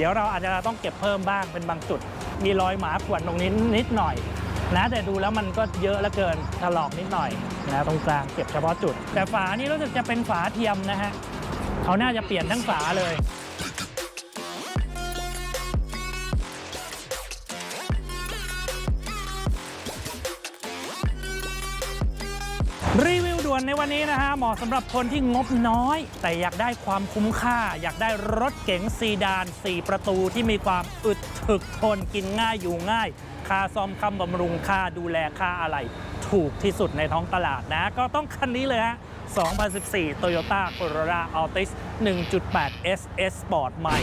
เดี๋ยวเราอาจจะต้องเก็บเพิ่มบ้างเป็นบางจุด มีรอยหมาขวนตรงนี้นิดหน่อยนะแต่ดูแล้วมันก็เยอะเหลือเกินถลอกนิดหน่อยนะตรงกลางเก็บเฉพาะจุด แต่ฝานี่รู้สึกจะเป็นฝาเทียมนะฮะเขาน่าจะเปลี่ยนทั้งฝาเลยรีวิว ด่วนในวันนี้นะฮะเหมาะสำหรับคนที่งบน้อย แต่อยากได้ความคุ้มค่า อยากได้รถเก๋งซีดาน 4 ประตูที่มีความอึดถึกทนกินง่ายอยู่ง่าย ค่าซ่อมคำบำรุงค่าดูแลค่าอะไร ถูกที่สุดในท้องตลาดนะ ก็ต้องคันนี้เลยฮะ2014 Toyota Corolla Altis 1.8 SS Sport ใหม่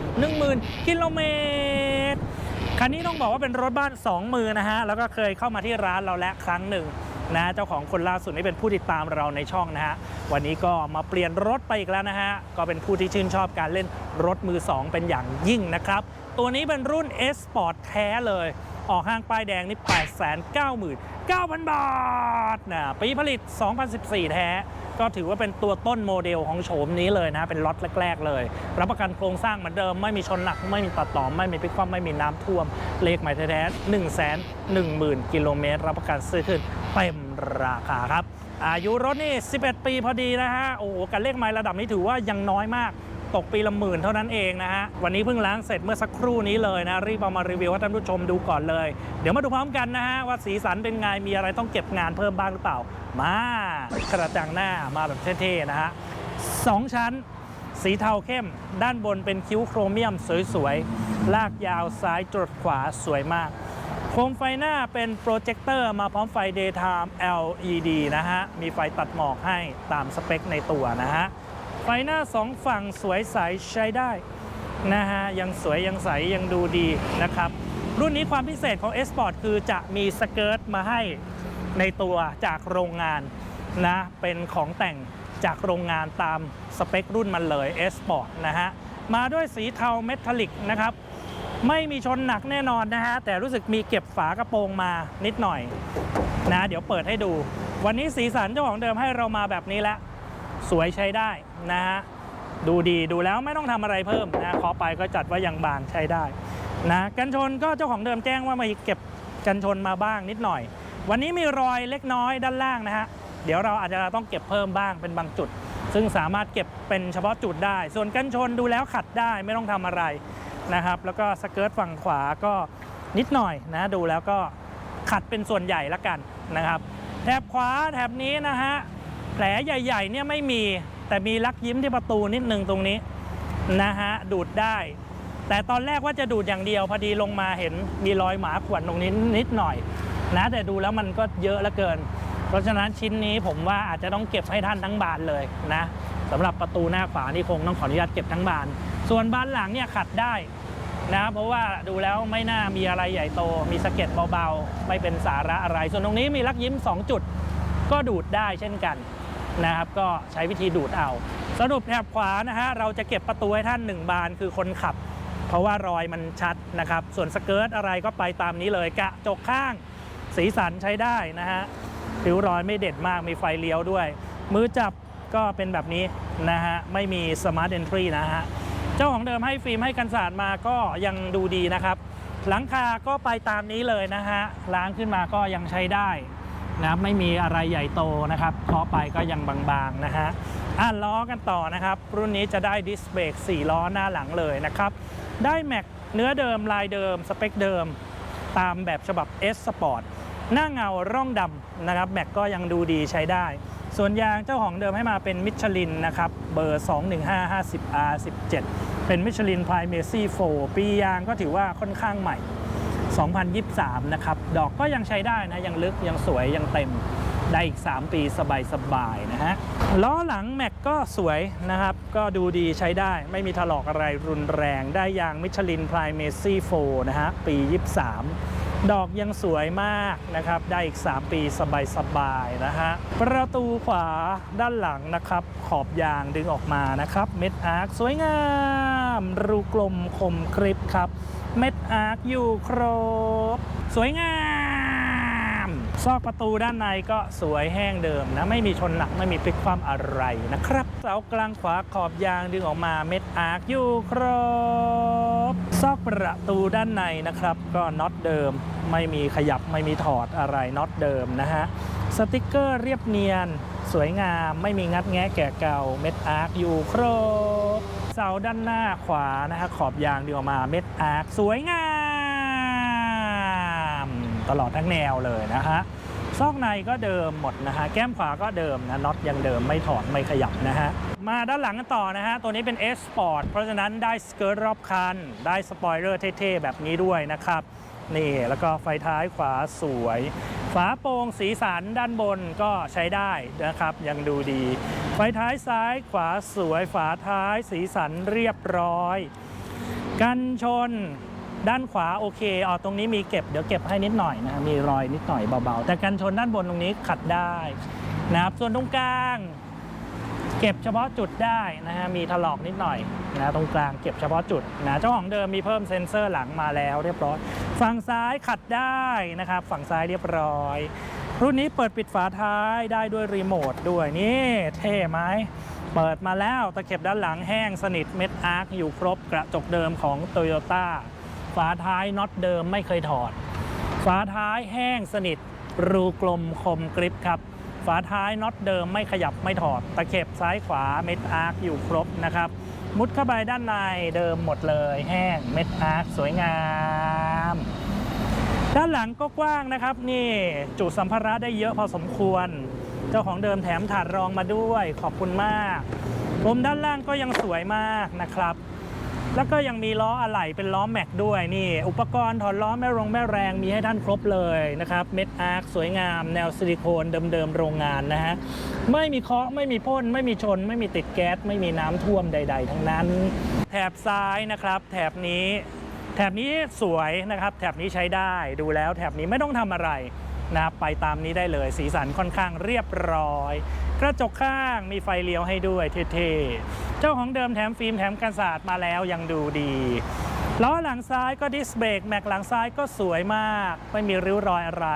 110,000 กิโลเมตร คันนี้ต้องบอกว่าเป็นรถบ้าน 2 มือนะฮะ แล้วก็เคยเข้ามาที่ร้านเราและครั้งหนึ่ง นะเจ้าของคนล่าสุดนี่เป็นผู้ติดตามเราในช่องนะฮะวันนี้ก็มาเปลี่ยนรถไปอีกแล้วนะฮะก็เป็นผู้ที่ชื่นชอบการเล่นรถมือ 2 เป็นอย่างยิ่งนะครับ ตัวนี้เป็นรุ่น S Sport แท้เลย ออกห้างป้ายแดงนี่899,000 บาทนะปีผลิต 2014 แท้ ก็ถือว่าเป็นตัวต้นโมเดลของโฉมนี้เลยนะ เป็นล็อตแรก ๆ เลย รับประกันโครงสร้างเหมือนเดิม ไม่มีชนหนัก ไม่มีตัดต่อ ไม่มีพิกคว่ำไม่มีน้ำท่วม เลขหมายแท้ๆ1 1 0 0 0 0 กิโลเมตร รับประกันซื้อขึ้นเต็มราคาครับ อายุรถนี่ 11 ปีพอดีนะฮะ โอ้โหการเลขไมล์ระดับนี้ถือว่ายังน้อยมาก ตกปีละหมื่นเท่านั้นเองนะฮะ วันนี้เพิ่งล้างเสร็จเมื่อสักครู่นี้เลยนะ รีบเอามารีวิวให้ท่านผู้ชมดูก่อนเลย เดี๋ยวมาดูพร้อมกันนะฮะ ว่าสีสันเป็นไง มีอะไรต้องเก็บงานเพิ่มบ้างหรือเปล่า มากระจังหน้ามาแบบเท่ๆนะฮะสองชั้นสีเทาเข้ม ด้านบนเป็นคิ้วโครเมียมสวยๆ ลากยาวซ้ายจรดขวาสวยมาก โคมไฟหน้าเป็นโปรเจคเตอร์มาพร้อมไฟ Daytime LED นะฮะ มีไฟตัดหมอกให้ตามสเปคในตัวนะฮะ ไฟหน้าสองฝั่งสวยใสใช้ได้นะฮะยังสวยยังใสยังดูดีนะครับ รุ่นนี้ความพิเศษของ S p o r t คือจะมีสเกิร์ตมาให้ในตัวจากโรงงานนะเป็นของแต่งจากโรงงานตามสเปครุ่นมันเลย Sport นะฮะมาด้วยสีเทาเมทัลลิกนะครับไม่มีชนหนักแน่นอนนะฮะแต่รู้สึกมีเก็บฝากระโปรงมานิดหน่อยนะเดี๋ยวเปิดให้ดู วันนี้สีสันเจ้าของเดิมให้เรามาแบบนี้แล้วสวยใช้ได้ นะฮะดูดีดูแล้วไม่ต้องทำอะไรเพิ่มนะเคาะไปก็จัดว่ายังบางใช้ได้นะกันชนก็เจ้าของเดิมแจ้งว่ามาเก็บกันชนมาบ้างนิดหน่อย วันนี้มีรอยเล็กน้อยด้านล่างนะฮะเดี๋ยวเราอาจจะต้องเก็บเพิ่มบ้างเป็นบางจุด ซึ่งสามารถเก็บเป็นเฉพาะจุดได้ ส่วนกันชนดูแล้วขัดได้ไม่ต้องทำอะไรนะครับแล้วก็สเกิร์ตฝั่งขวาก็นิดหน่อยนะดูแล้วก็ขัดเป็นส่วนใหญ่ละกันนะครับแถบขวาแถบนี้นะฮะแผลใหญ่ๆเนี่ยไม่มี แต่มีลักยิ้มที่ประตูนิดนึงตรงนี้นะฮะดูดได้ แต่ตอนแรกว่าจะดูดอย่างเดียวพอดีลงมาเห็นมีรอยหมาขวนตรงนี้นิดหน่อย นะแต่ดูแล้วมันก็เยอะเหลือเกิน เพราะฉะนั้นชิ้นนี้ผมว่าอาจจะต้องเก็บให้ท่านทั้งบานเลยนะสำหรับประตูหน้าขวานี่คงต้องขออนุญาตเก็บทั้งบาน ส่วนบานหลังเนี่ยขัดได้นะเพราะว่าดูแล้วไม่น่ามีอะไรใหญ่โต มีสะเก็ดเบาๆ ไม่เป็นสาระอะไร ส่วนตรงนี้มีลักยิ้ม 2 จุด ก็ดูดได้เช่นกัน นะครับ ก็ใช้วิธีดูดเอาสรุปแถบขวานะฮะเราจะเก็บประตูให้ท่าน 1 บานคือคนขับ เพราะว่ารอยมันชัดนะครับ ส่วนสเกิร์ตอะไรก็ไปตามนี้เลยกระจกข้างสีสันใช้ได้นะฮะผิวรอยไม่เด็ดมากมีไฟเลี้ยวด้วย มือจับก็เป็นแบบนี้นะฮะไม่มีสมาร์ทเอนทรีนะฮะเจ้าของเดิมให้ฟิล์มให้กันสาดมาก็ยังดูดีนะครับ หลังคาก็ไปตามนี้เลยนะฮะล้างขึ้นมาก็ยังใช้ได้ นะครับไม่มีอะไรใหญ่โตนะครับเคาะไปก็ยังบางๆนะฮะอะล้อกันต่อนะครับ รุ่นนี้จะได้ดิสเบรก4 ล้อหน้าหลังเลยนะครับ ได้แม็กเนื้อเดิมลายเดิม สเปคเดิม ตามแบบฉบับ S Sport หน้าเงาร่องดำนะครับแม็กก็ยังดูดีใช้ได้ ส่วนยางเจ้าของเดิมให้มาเป็นมิชลินนะครับเบอร์ 21550R17 เป็นมิชลิน Primacy 4ปียางก็ถือว่าค่อนข้างใหม่ 2023 นะครับ ดอกก็ยังใช้ได้นะ ยังลึก ยังสวย ยังเต็ม ได้อีก 3 ปีสบายๆนะฮะ ล้อหลังแม็กก็สวยนะครับ ก็ดูดีใช้ได้ ไม่มีถลอกอะไรรุนแรง ได้ยางมิชลิน Primacy 4นะฮะ ปี 23ดอกยังสวยมากนะครับ ได้อีก 3 ปีสบายๆนะฮะ ประตูขวาด้านหลังนะครับ ขอบยางดึงออกมานะครับ เม็ดอาร์คสวยงาม รูกลมคมกริบครับ เม็ดอาร์คอยู่ครบ สวยงาม ซอกประตูด้านในก็สวยแห้งเดิมนะ ไม่มีชนหนักไม่มีพลิกความอะไรนะครับ เสากลางขวาขอบยางดึงออกมาเม็ดอาร์คอยู่ครบ ซอกประตูด้านในนะครับ ก็น็อตเดิม ไม่มีขยับไม่มีถอดอะไรน็อตเดิมนะฮะ สติกเกอร์เรียบเนียน สวยงามไม่มีงัดแงะแก่เก่าเม็ดอาร์คอยู่ครบเสาด้านหน้าขวานะฮะขอบยางเดีออกมาเม็ดอาร์คสวยงาม ตลอดทั้งแนวเลยนะฮะซอกในก็เดิมหมดนะฮะแก้มขวาก็เดิมนะน็อตยังเดิมไม่ถอดไม่ขยับนะฮะมาด้านหลังกันต่อนะฮะตัวนี้เป็น S Sport เพราะฉะนั้นได้สเกิร์ตรอบคัน ได้สปอยเลอร์เท่ๆแบบนี้ด้วยนะครับนี่แล้วก็ไฟท้ายขวาสวยฝาโปร่งสีสันด้านบนก็ใช้ได้นะครับ ยังดูดี ไฟท้ายซ้ายขวาสวยฝาท้ายสีสันเรียบร้อย กันชนด้านขวาโอเคอ๋อตรงนี้มีเก็บเดี๋ยวเก็บให้นิดหน่อยนะมีรอยนิดหน่อยเบาๆ แต่กันชนด้านบนตรงนี้ขัดได้นะครับ ส่วนตรงกลาง เก็บเฉพาะจุดได้นะฮะมีถลอกนิดหน่อยนะตรงกลางเก็บเฉพาะจุดนะเจ้าของเดิมมีเพิ่มเซ็นเซอร์หลังมาแล้วเรียบร้อย ฝั่งซ้ายขัดได้นะครับ ฝั่งซ้ายเรียบร้อย รุ่นนี้เปิดปิดฝาท้ายได้ด้วยรีโมทด้วยนี่เท่ไหมเปิดมาแล้วตะเข็บด้านหลังแห้งสนิทเม็ดอาร์คอยู่ครบกระจกเดิมของ t o y ยต้าฝาท้ายน็อตเดิมไม่เคยถอด ฝาท้ายแห้งสนิท รูกลมคมกริปครับ ฝาท้ายน็อตเดิมไม่ขยับไม่ถอด ตะเข็บซ้ายขวาเม็ดอาร์คอยู่ครบนะครับ มุดเข้าไปด้านในเดิมหมดเลย แห้งเม็ดอาร์คสวยงาม ด้านหลังก็กว้างนะครับ นี่จุสัมภาระได้เยอะพอสมควร เจ้าของเดิมแถมถาดรองมาด้วยขอบคุณมากมุมด้านล่างก็ยังสวยมากนะครับ แล้วก็ยังมีล้ออะไหล่เป็นล้อแม็กด้วยนี่อุปกรณ์ถอดล้อแม่รงแม่แรงมีให้ท่านครบเลยนะครับเม็ดอาร์คสวยงาม แนวซิลิโคนเดิมๆโรงงานนะฮะไม่มีเคาะไม่มีพ่นไม่มีชน ไม่มีติดแก๊สไม่มีน้ำท่วมใด ๆ ทั้งนั้น แถบซ้ายนะครับ แถบนี้แถบนี้สวยนะครับ แถบนี้ใช้ได้ดูแล้ว แถบนี้ไม่ต้องทำอะไรนะครับไปตามนี้ได้เลย สีสันค่อนข้างเรียบร้อย กระจกข้างมีไฟเลี้ยวให้ด้วยเท่ๆ เจ้าของเดิมแถมฟิล์มแถมกันศาสตร์มาแล้วยังดูดีล้อหลังซ้ายก็ดิสเบรกแม็กหลังซ้ายก็สวยมาก ไม่มีริ้วรอยอะไร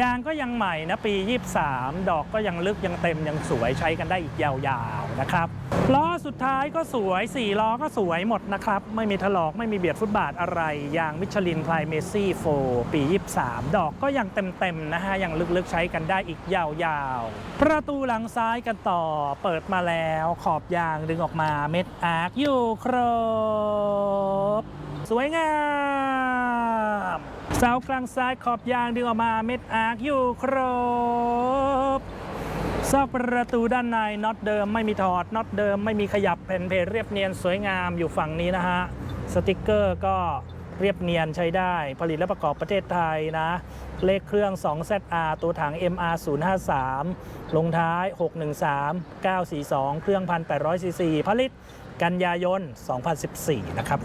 ยางก็ยังใหม่นะปี 23 ดอกก็ยังลึกยังเต็มยังสวยใช้กันได้อีกยาว นะครับล้อสุดท้ายก็สวย 4 ล้อก็สวยหมดนะครับ ไม่มีถลอกไม่มีเบียดฟุตบาทอะไร ยางมิชลินไพรเมซี่โฟปี 23 ดอกก็ยังเต็มๆนะฮะ ยังลึกๆใช้กันได้อีกยาวๆ ประตูหลังซ้ายกันต่อ เปิดมาแล้วขอบยางดึงออกมาเม็ดอาร์คอยู่ครบ สวยงามเสากลางซ้ายขอบยางดึงออกมาเม็ดอาร์คอยู่ครบ ซอกประตูด้านในน็อตเดิมไม่มีถอดน็อตเดิมไม่มีขยับแผ่นเพจเรียบเนียนสวยงามอยู่ฝั่งนี้นะฮะสติกเกอร์ก็เรียบเนียนใช้ได้ ผลิตและประกอบประเทศไทยนะ เลขเครื่อง 2ZR ตัวถัง MR 053 ลงท้าย 613 942 เครื่อง 1,800ซีซีผลิตกันยายน 2014 นะครับ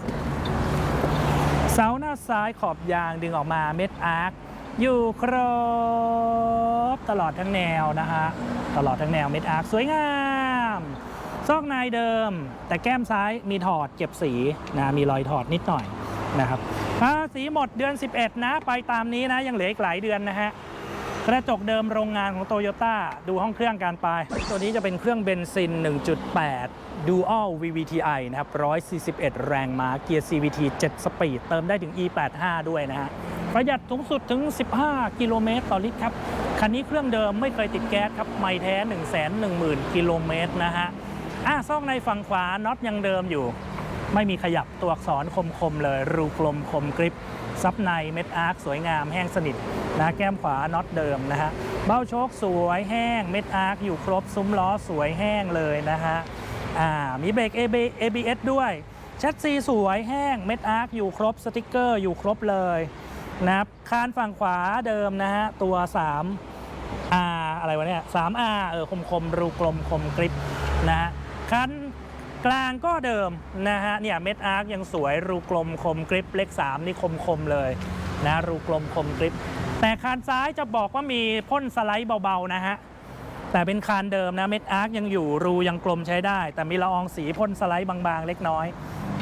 เสาหน้าซ้ายขอบยางดึงออกมาเม็ดอาร์ค อยู่ครบ ตลอดทั้งแนวนะฮะตลอดทั้งแนวเม็ดอาร์คสวยงามซอกในเดิม แต่แก้มซ้ายมีถอดเก็บสีนะมีรอยถอดนิดหน่อยนะครับภาษีหมดเดือน 11 นะ ไปตามนี้นะ ยังเหลืออีกหลายเดือนนะฮะกระจกเดิมโรงงานของโตโยต้าดูห้องเครื่องการไป ตัวนี้จะเป็นเครื่องเบนซิน 1.8 Dual VVTi นะครับ 141 แรงม้าเกียร์ CVT 7 สปีด เติมได้ถึง E85 ด้วยนะฮะ ประหยัดสูงสุดถึง 15 กิโลเมตรต่อลิตรครับ คันนี้เครื่องเดิมไม่เคยติดแก๊สครับ ไม่แท้ 110,000 กิโลเมตรนะฮะอะซอกในฝั่งขวาน็อตยังเดิมอยู่ ไม่มีขยับตัวอักษรคมๆเลย รูกลมคมกริปซับในเม็ดอาร์คสวยงามแห้งสนิทนะแก้มขวาน็อตเดิมนะฮะเบ้าโชคสวยแห้งเม็ดอาร์คอยู่ครบซุ้มล้อสวยแห้งเลยนะฮะอ่ามีเบรก ABS ด้วยแชสซีสวยแห้งเม็ดอาร์คอยู่ครบสติกเกอร์อยู่ครบเลย นะครับคานฝั่งขวาเดิมนะฮะตัว 3 R อะไรวะเนี่ย 3R เออคมคมรูกลมคมกริปนะฮะคันกลางก็เดิมนะฮะเนี่ยเม็ดอาร์คยังสวยรูกลมคมกริปเลข3นี่คมคมเลยนะรูกลมคมกริปแต่คานซ้ายจะบอกว่ามีพ่นสไลด์เบาๆนะฮะแต่เป็นคานเดิมนะเม็ดอาร์คยังอยู่รูยังกลมใช้ได้ แต่มีละอองสีพ่นสไลด์บางๆ เล็กน้อย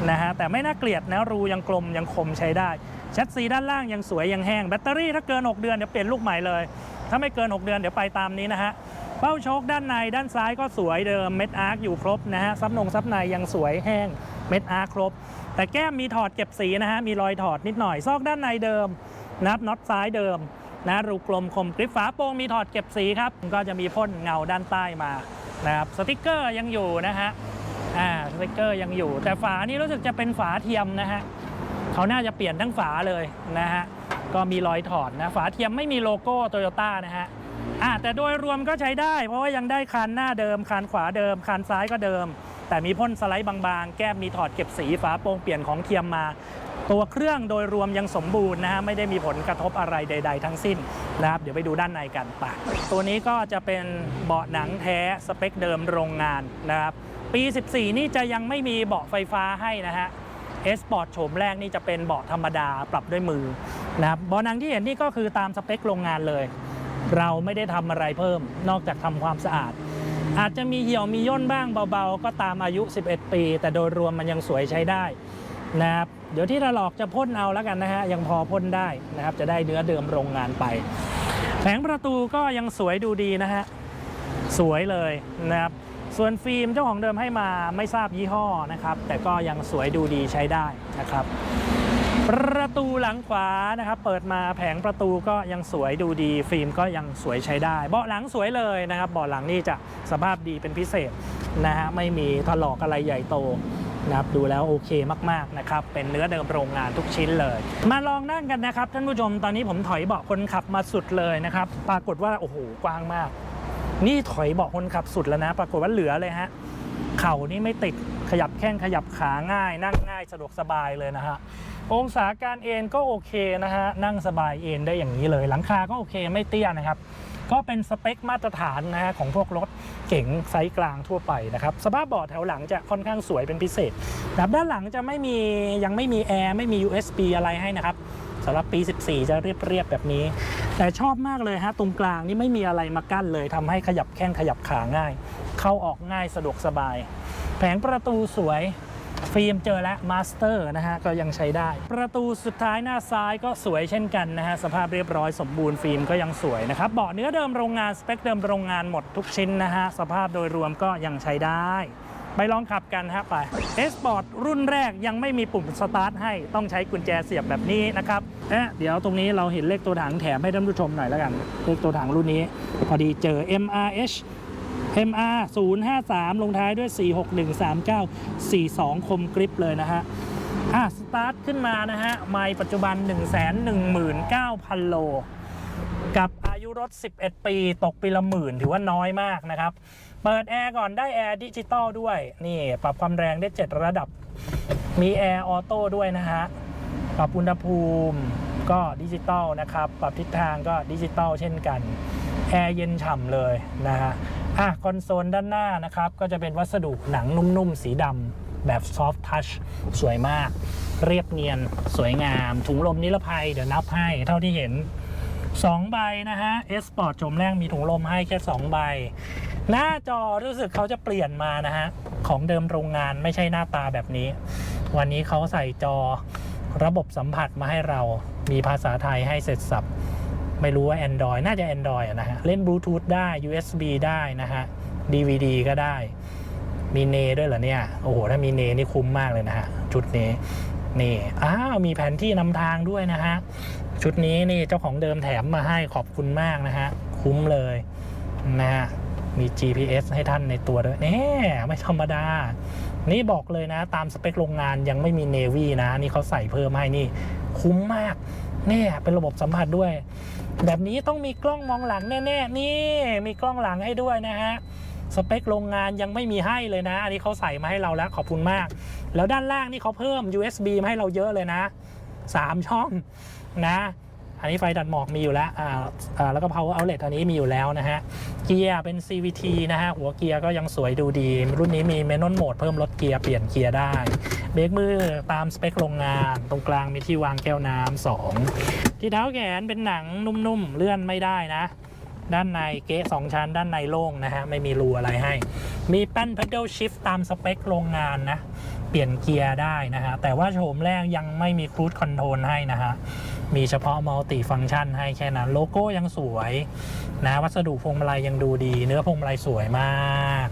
นะฮะแต่ไม่น่าเกลียดนะรูยังกลมยังคมใช้ได้ แชทซีด้านล่างยังสวยยังแห้งแบตเตอรี่ถ้าเกิน 6 เดือนเดี๋ยวเปลี่ยนลูกใหม่เลย ถ้าไม่เกิน 6 เดือนเดี๋ยวไปตามนี้นะฮะเป้าโชคด้านในด้านซ้ายก็สวยเดิมเม็ดอาร์คอยู่ครบนะฮะซับนงซับในยังสวยแห้งเม็ดอาร์คครบ แต่แก้มมีถอดเก็บสีนะฮะมีรอยถอดนิดหน่อยซอกด้านในเดิมนะครับน็อตซ้ายเดิมนะรูกลมคมกริปฝาโปร่งมีถอดเก็บสีครับก็จะมีพ่นเงาด้านใต้มานะครับสติกเกอร์ยังอยู่นะฮะอ่าสติกเกอร์ยังอยู่ แต่ฝานี่รู้สึกจะเป็นฝาเทียมนะฮะ เขาน่าจะเปลี่ยนทั้งฝาเลยนะฮะก็มีรอยถอดนะฝาเทียมไม่มีโลโก้โตโยต้านะฮะอะแต่โดยรวมก็ใช้ได้ เพราะว่ายังได้คานหน้าเดิมคานขวาเดิมคานซ้ายก็เดิม แต่มีพ่นสไลด์บางๆ แก้มมีถอดเก็บสีฝาโปร่งเปลี่ยนของเทียมมา ตัวเครื่องโดยรวมยังสมบูรณ์นะฮะไม่ได้มีผลกระทบอะไรใด ๆ ทั้งสิ้นนะครับเดี๋ยวไปดูด้านในกันไปตัวนี้ก็จะเป็นเบาะหนังแท้สเปคเดิมโรงงานนะครับปี 14 นี่จะยังไม่มีเบาะไฟฟ้าให้นะฮะ เอสปอร์ตโฉมแรกนี่จะเป็นเบาะธรรมดาปรับด้วยมือนะครับเบาะหนังที่เห็นนี่ก็คือตามสเปคโรงงานเลย เราไม่ได้ทำอะไรเพิ่ม นอกจากทำความสะอาด อาจจะมีเหี่ยวมีย่นบ้างเบาๆ ก็ตามอายุ 11 ปี แต่โดยรวมมันยังสวยใช้ได้นะครับเดี๋ยวที่ถลอกจะพ่นเอาแล้วกันนะฮะยังพอพ่นได้นะครับจะได้เนื้อเดิมโรงงานไปแผงประตูก็ยังสวยดูดีนะฮะสวยเลยนะครับ ส่วนฟิล์มเจ้าของเดิมให้มาไม่ทราบยี่ห้อนะครับ แต่ก็ยังสวยดูดีใช้ได้นะครับ ประตูหลังขวานะครับ เปิดมาแผงประตูก็ยังสวยดูดี ฟิล์มก็ยังสวยใช้ได้ เบาะหลังสวยเลยนะครับเบาะหลังนี่จะสภาพดีเป็นพิเศษนะฮะไม่มีถลอกอะไรใหญ่โตนะครับดูแล้วโอเคมากๆนะครับเป็นเนื้อเดิมโรงงานทุกชิ้นเลย มาลองนั่งกันนะครับท่านผู้ชมตอนนี้ผมถอยเบาะคนขับมาสุดเลยนะครับ ปรากฏว่าโอ้โหกว้างมาก นี่ถอยเบาะคนขับสุดแล้วนะ ปรากฏว่าเหลือเลยฮะ เข่านี่ไม่ติดขยับแข้งขยับขาง่าย นั่งง่ายสะดวกสบายเลยนะฮะองศาการเอนก็โอเคนะฮะนั่งสบายเอนได้อย่างนี้เลย หลังคาก็โอเคไม่เตี้ยนะครับ ก็เป็นสเปคมาตรฐานนะฮะของพวกรถเก๋งไซส์กลางทั่วไปนะครับสภาพเบาะแถวหลังจะค่อนข้างสวยเป็นพิเศษนะครับด้านหลังจะไม่มียังไม่มีแอร์ไม่มี USB อะไรให้นะครับ สำหรับปี 14 จะเรียบๆแบบนี้ แต่ชอบมากเลยฮะตรงกลางนี่ไม่มีอะไรมากั้นเลยทำให้ขยับแข้งขยับขาง่าย เข้าออกง่ายสะดวกสบาย แผงประตูสวยฟิล์มเจอแล้วมาสเตอร์นะฮะก็ยังใช้ได้ ประตูสุดท้ายหน้าซ้ายก็สวยเช่นกันนะฮะสภาพเรียบร้อยสมบูรณ์ฟิล์มก็ยังสวยนะครับเบาะเนื้อเดิมโรงงานสเปคเดิมโรงงานหมดทุกชิ้นนะฮะสภาพโดยรวมก็ยังใช้ได้ ไปลองขับกันฮะไป S Sport รุ่นแรกยังไม่มีปุ่มสตาร์ทให้ต้องใช้กุญแจเสียบแบบนี้นะครับเอ๊ะเดี๋ยวตรงนี้เราเห็นเลขตัวถังแถมให้ท่านผู้ชมหน่อยแล้วกัน เลขตัวถังรุ่นนี้ พอดีเจอ MRH MR 053 ลงท้ายด้วย 46139 42 คมกริปเลยนะฮะ อะ สตาร์ทขึ้นมานะฮะ ไมล์ปัจจุบัน 119,000 โล กับอายุรถ 11 ปี ตกปีละหมื่น ถือว่าน้อยมากนะครับ เปิดแอร์ก่อนได้แอร์ดิจิตอลด้วย นี่ปรับความแรงได้ 7 ระดับ มีแอร์ออโต้ด้วยนะฮะ ปรับอุณหภูมิก็ดิจิตอลนะครับ ปรับทิศทางก็ดิจิตอลเช่นกัน แอร์เย็นฉ่ำเลยนะฮะ อะ คอนโซลด้านหน้านะครับ ก็จะเป็นวัสดุหนังนุ่มๆ สีดำแบบซอฟ t ์ทัชสวยมาก เรียบเนียน สวยงาม ถุงลมนิรภัยเดี๋ยวนับให้เท่าที่เห็น 2 ใบนะฮะ S Sport ชมแรกมีถุงลมให้แค่ 2 ใบ หน้าจอรู้สึกเขาจะเปลี่ยนมานะฮะ ของเดิมโรงงานไม่ใช่หน้าตาแบบนี้ วันนี้เขาใส่จอระบบสัมผัสมาให้เรามีภาษาไทยให้เสร็จสับ ไม่รู้ว่า Android น่าจะ Android อะนะฮะ เล่นบลูทูธได้ USB ได้นะฮะ DVD ก็ได้ มีเนด้วยเหรอเนี่ย โอ้โห ถ้ามีเนนี่คุ้มมากเลยนะฮะชุดนี้นี่อ้าวมีแผนที่นำทางด้วยนะฮะ ชุดนี้นี่เจ้าของเดิมแถมมาให้ขอบคุณมากนะฮะ คุ้มเลยนะฮะ มี GPS ให้ท่านในตัวด้วยแน่ไม่ธรรมดา นี่บอกเลยนะ ตามสเปคโรงงานยังไม่มี Navy นะ นี่เขาใส่เพิ่มให้นี่ คุ้มมากเนี่ยเป็นระบบสัมผัสด้วย แบบนี้ต้องมีกล้องมองหลังแน่ๆ นี่มีกล้องหลังให้ด้วยนะฮะสเปคโรงงานยังไม่มีให้เลยนะ อันนี้เขาใส่มาให้เราแล้วขอบคุณมาก แล้วด้านล่างนี่เขาเพิ่ม USB มาให้เราเยอะเลยนะ 3 ช่อง นะ อันนี้ไฟดัดหมอกมีอยู่แล้วอ่าอ่าแล้วก็ power outlet อันนี้มีอยู่แล้วนะฮะ เกียร์เป็น CVT นะฮะ หัวเกียร์ก็ยังสวยดูดี รุ่นนี้มี manual mode เพิ่มลดเกียร์เปลี่ยนเกียร์ได้ เบรกมือตามสเปคโรงงาน ตรงกลางมีที่วางแก้วน้ำสองที่เท้าแขนเป็นหนังนุ่มๆ เลื่อนไม่ได้นะ ด้านในเก๊ะสองชั้น ด้านในโล่งนะฮะ ไม่มีรูอะไรให้ มีแป้น pedal shift ตามสเปคโรงงานนะเปลี่ยนเกียร์ได้นะฮะ แต่ว่าโฉมแรกยังไม่มีครู i คอนโทรลให้นะฮะ มีเฉพาะมัลติฟัง c t ชันให้แค่นั้น โลโก้ยังสวยนะวัสดุพวงมาลัยยังดูดี เนื้อพวงมาลัยสวยมาก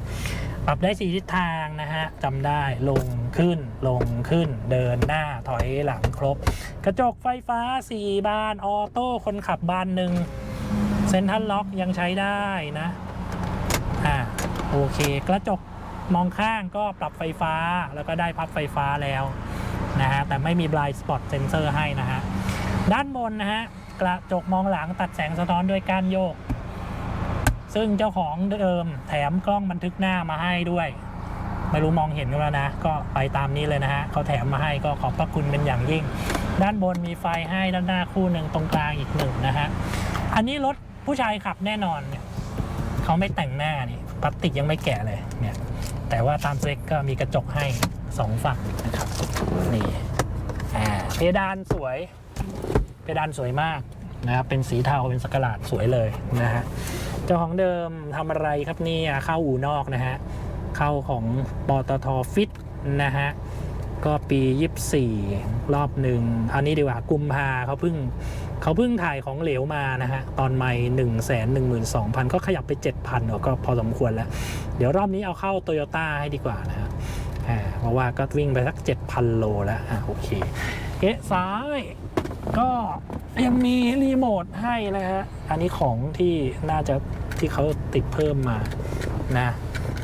ปรับได้สีทิศทางนะฮะจำได้ลงขึ้นลงขึ้น เดินหน้าถอยหลังครบ กระจกไฟฟ้า 4 บาน ออโต้คนขับบานหนึ่งเซ็นทรัลล็อกยังใช้ได้นะอ่าโอเค กระจกมองข้างก็ปรับไฟฟ้าแล้วก็ได้พับไฟฟ้าแล้วนะฮะแต่ไม่มี blind spot sensor ให้นะฮะ ด้านบนนะฮะกระจกมองหลังตัดแสงสะท้อนด้วยการโยก ซึ่งเจ้าของเดิมแถมกล้องบันทึกหน้ามาให้ด้วย ไม่รู้มองเห็นกันแล้วนะ ก็ไปตามนี้เลยนะฮะเขาแถมมาให้ก็ขอบพระคุณเป็นอย่างยิ่ง ด้านบนมีไฟให้ด้านหน้าคู่หนึ่งตรงกลางอีกหนึ่งนะฮะอันนี้รถผู้ชายขับแน่นอนเนี่ยเขาไม่แต่งหน้านี่พลาสติกยังไม่แกะเลยเนี่ยแต่ว่าตามสเปคก็มีกระจกให้สองฝั่งนะครับนี่อ่าเพดานสวย เพดานสวยมากนะครับเป็นสีเทาเป็นสกหลาดสวยเลยนะฮะเจ้าของเดิมทำอะไรครับเนี่ยเข้าอู่นอกนะฮะเข้าของปตทฟิตนะฮะก็ปี 24 รอบหนึ่งอันนี้ดีกว่ากุมภาเขาเพิ่งเขาเพิ่งถ่ายของเหลวมานะฮะ ตอนใหม่ 1 1 2 0 0 0 ก็ขยับไป 7,000ก็พอสมควรแล้ว เดี๋ยวรอบนี้เอาเข้าโตโยต้าให้ดีกว่านะฮะเพราะว่าก็วิ่งไปสัก 7,000 โลแล้วอะโอเคเอ๊ะซ้าย ก็ยังมีรีโมทให้นะฮะ อันนี้ของที่น่าจะที่เขาติดเพิ่มมานะ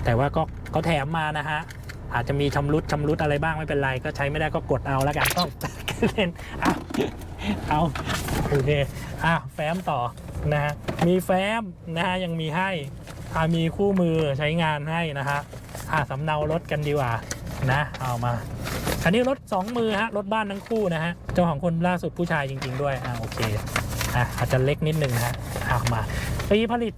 แต่ว่าก็เขาแถมมานะฮะ อาจจะมีชำรุดชำรุดอะไรบ้างไม่เป็นไร ก็ใช้ไม่ได้ก็กดเอาแล้วกันต้องเล่นอะเอาโอเคอะแฟ้มต่อนะฮะ มีแฟ้มนะฮะยังมีให้อะมีคู่มือใช้งานให้นะฮะอะสำเนารถกันดีกว่านะ เอามา อันนี้รถ 2 มือฮะรถบ้านทั้งคู่นะฮะเจ้าของคนล่าสุดผู้ชายจริง ๆ ด้วยอะโอเคอะอาจจะเล็กนิดนึงฮะเอามาปีผลิต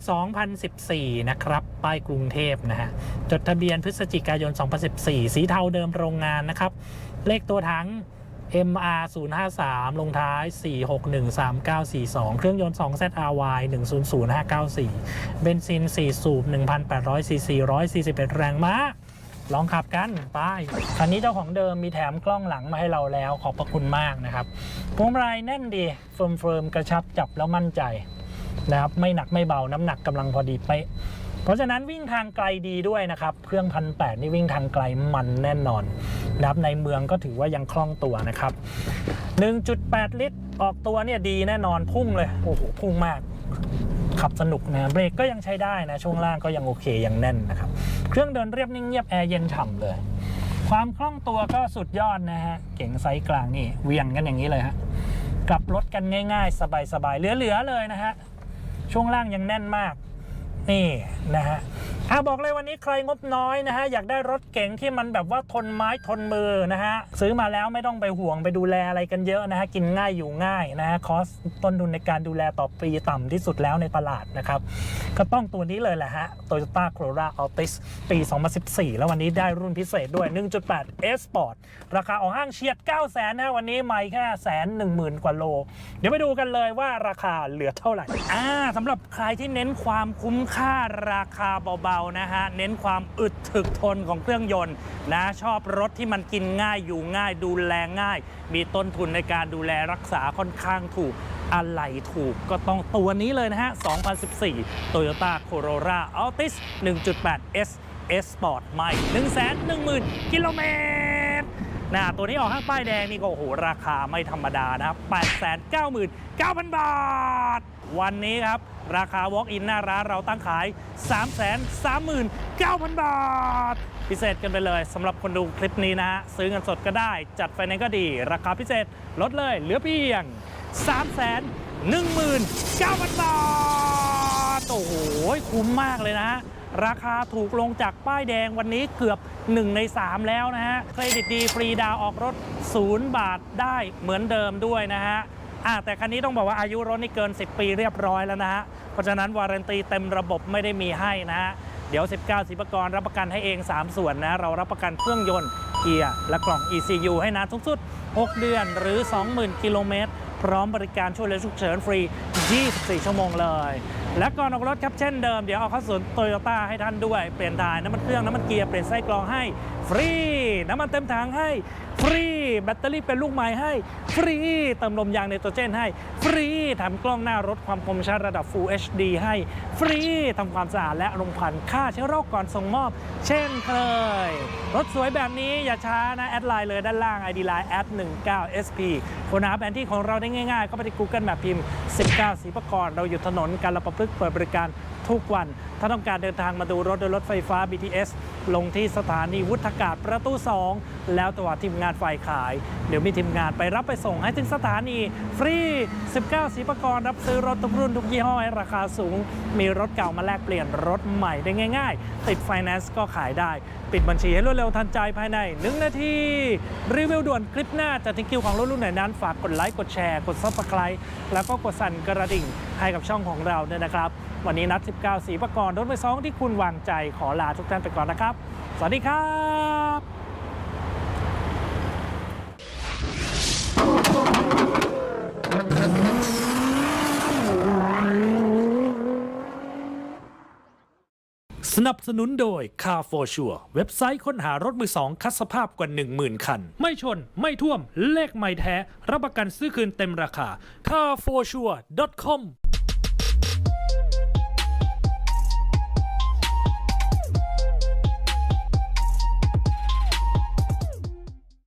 2014 นะครับ ป้ายกรุงเทพนะฮะ จดทะเบียนพฤศจิกายน 2014 สีเทาเดิมโรงงานนะครับ เลขตัวถัง MR 053 ลงท้าย 4613942 เครื่องยนต์ 2ZRY 100594 เบนซิน 4 สูบ 1,800ซีซี141 แรงม้า ลองขับกันไปคันนี้เจ้าของเดิมมีแถมกล้องหลังมาให้เราแล้วขอบพระคุณมากนะครับพวงมาลัยแน่นดีเฟิร์มๆกระชับจับแล้วมั่นใจนะครับไม่หนักไม่เบาน้ำหนักกำลังพอดีเป๊ะเพราะฉะนั้นวิ่งทางไกลดีด้วยนะครับ เครื่องพันแนี่วิ่งทางไกลมันแน่นอนนะครับในเมืองก็ถือว่ายังคล่องตัวนะครับ 1.8 ลิตร ออกตัวเนี่ยดีแน่นอนพุ่งเลยโอ้โหพุ่งมาก ขับสนุกนะเบรกก็ยังใช้ได้นะช่วงล่างก็ยังโอเคยังแน่นนะครับ เครื่องเดินเรียบนิ่งเงียบแอร์เย็นฉ่ำเลย ความคล่องตัวก็สุดยอดนะฮะ เก่งไซส์กลางนี่เวียงกันอย่างนี้เลยฮะกลับรถกันง่าย ๆ สบายๆเหลือๆเลยนะฮะช่วงล่างยังแน่นมาก นี่นะฮะอะบอกเลยวันนี้ใครงบน้อยนะฮะอยากได้รถเก๋งที่มันแบบว่าทนไม้ทนมือนะฮะซื้อมาแล้วไม่ต้องไปห่วงไปดูแลอะไรกันเยอะนะฮะกินง่ายอยู่ง่ายนะฮะคอสต้นทุนในการดูแลต่อปีต่ำที่สุดแล้วในตลาดนะครับ ก็ต้องตัวนี้เลยแหละฮะ Toyota Corolla Altis ปี 2014 แล้ววันนี้ได้รุ่นพิเศษด้วย 1.8 S Sport ราคาออกห้างเฉียด 9 0 0 0 0 0นะวันนี้ไม่แค่แสนหนึ่งหมื่นกว่าโล เดี๋ยวไปดูกันเลยว่าราคาเหลือเท่าไหร่อ่าสำหรับใครที่เน้นความคุ้มค่าราคาเบาๆนะฮะ เน้นความอึดถึกทนของเครื่องยนต์นะชอบรถที่มันกินง่ายอยู่ง่ายดูแลง่าย มีต้นทุนในการดูแลรักษาค่อนข้างถูกอะไรถูกก็ต้องตัวนี้เลยนะฮะ 2014 Toyota Corolla Altis 1.8 S S Sport ใหม่ 110,000 กิโลเมตร นะตัวนี้ออกห้างป้ายแดงนี่ก็โอ้โหราคาไม่ธรรมดานะครับ899,000 บาท วันนี้ครับ ราคา Walk-in หน้าร้านเราตั้งขาย 339,000 บาท พิเศษกันไปเลยสำหรับคนดูคลิปนี้นะฮะซื้อเงินสดก็ได้ จัดไฟแนนซ์ก็ดี ราคาพิเศษลดเลยเหลือเพียง 319,000 บาท โอ้โหคุ้มมากเลยนะฮะ ราคาถูกลงจากป้ายแดงวันนี้เกือบ 1 ใน 3 แล้วนะฮะ เครดิตดีฟรีดาวออกรถ 0 บาทได้เหมือนเดิมด้วยนะฮะแต่คันนี้ต้องบอกว่าอายุรถนี่เกิน 10 ปีเรียบร้อยแล้วนะฮะ เพราะฉะนั้นวารันตีเต็มระบบไม่ได้มีให้นะฮะ เดี๋ยว 19สิบกรรับประกันให้เอง 3 ส่วนนะ เรารับประกันเครื่องยนต์เกียร์และกล่อง ECU ให้นานสูงสุด 6 เดือนหรือ 20,000 กิโลเมตรพร้อมบริการช่วยเหลือฉุกเฉินฟรี 24 ชั่วโมงเลย และก่อนออกรถครับเช่นเดิม เดี๋ยวเอาเข้าสวนโตโยต้าให้ท่านด้วย เปลี่ยนถ่ายน้ำมันเครื่องน้ำมันเกียร์เปลี่ยนไส้กรองให้ฟรี น้ำมันเต็มถังให้ ฟรี แบตเตอรี่เป็นลูกใหม่ให้ ฟรี เติมลมยางไนโตรเจนให้ ฟรีทำกล้องหน้ารถความคมชัดระดับ Full HD ให้ ฟรีทำความสะอาดและลงพันค่าเชื้อโรคก่อนส่งมอบ เช่นเคย รถสวยแบบนี้อย่าช้านะ แอดไลน์เลยด้านล่าง ID Line แอด19 SP ค้นหาแผนที่ของเราได้ง่ายๆ ก็ไปที่ Google Map พิมพ์ 19สีประกรเราอยู่ถนนการละประพฤกษ์เปิดบริการทุกวันถ้าต้องการเดินทางมาดูรถโดยรถไฟฟ้า BTS ลงที่สถานีวุฒากาศประตู 2 แล้วตัวทีมงานฝ่ายขาย เดี๋ยวมีทีมงานไปรับไปส่งให้ถึงสถานีฟรี 19 สีประกรรับซื้อรถทุกรุ่นทุกยี่ห้อให้ราคาสูง มีรถเก่ามาแลกเปลี่ยนรถใหม่ได้ง่าย ๆ ติดไฟแนนซ์ก็ขายได้ ปิดบัญชีให้รวดเร็วทันใจภายใน 1 นาที รีวิวด่วนคลิปหน้าจะถึงคิวของรถรุ่นไหนนั้นฝากกดไลค์กดแชร์กดซับสไคร b e แล้วก็กดสั่นกระดิ่งให้กับช่องของเราด้วยนะครับ วันนี้นัด 19 สีประกรณ์รถไปสองที่คุณวางใจขอลาทุกท่านไปก่อนนะครับ สวัสดีครับสนับสนุนโดย Car for Sure เว็บไซต์ค้นหารถมือสองคัดสภาพกว่า 10,000 คัน ไม่ชน ไม่ท่วม เลขไม่แท้ รับประกันซื้อคืนเต็มราคา carforsure.com